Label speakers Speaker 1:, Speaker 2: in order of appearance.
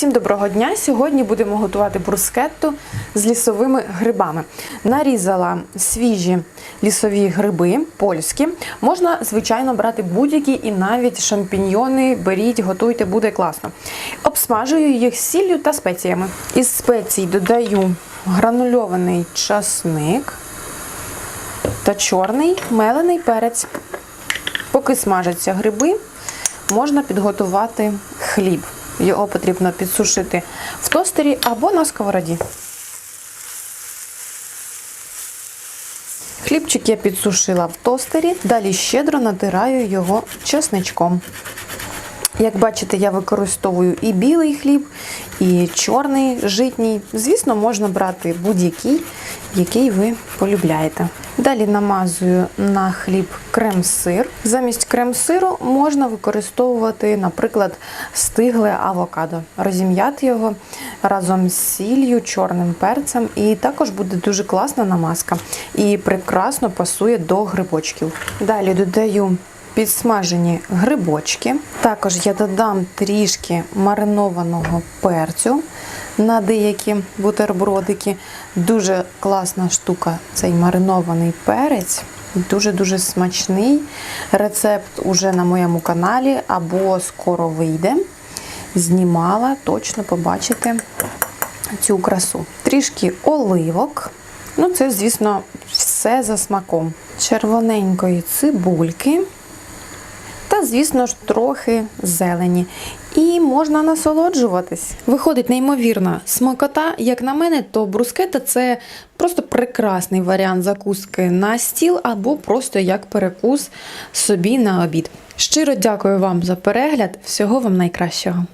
Speaker 1: Всім доброго дня! Сьогодні будемо готувати брускетту з лісовими грибами. Нарізала свіжі лісові гриби польські. Можна, звичайно, брати будь-які і навіть шампіньйони беріть, готуйте, буде класно. Обсмажую їх сіллю та спеціями. Із спецій додаю гранульований часник та чорний мелений перець. Поки смажаться гриби, можна підготувати хліб. Його потрібно підсушити в тостері або на сковороді. Хлібчик я підсушила в тостері, далі щедро натираю його чесничком. Як бачите, я використовую і білий хліб, і чорний житній. Звісно, можна брати будь-який, який ви полюбляєте. Далі намазую на хліб крем-сир. Замість крем-сиру можна використовувати, наприклад, стигле авокадо. Розім'яти його разом з сіллю, чорним перцем, і також буде дуже класна намазка. І прекрасно пасує до грибочків. Далі додаю підсмажені грибочки. Також я додам трішки маринованого перцю на деякі бутербродики. Дуже класна штука цей маринований перець. Дуже-дуже смачний. Рецепт уже на моєму каналі або скоро вийде. Знімала, точно побачите цю красу. Трішки оливок. Ну, це, звісно, все за смаком. Червоненької цибульки. Звісно ж, трохи зелені. І можна насолоджуватись. Виходить неймовірна смакота. Як на мене, то брускета це просто прекрасний варіант закуски на стіл або просто як перекус собі на обід. Щиро дякую вам за перегляд. Всього вам найкращого.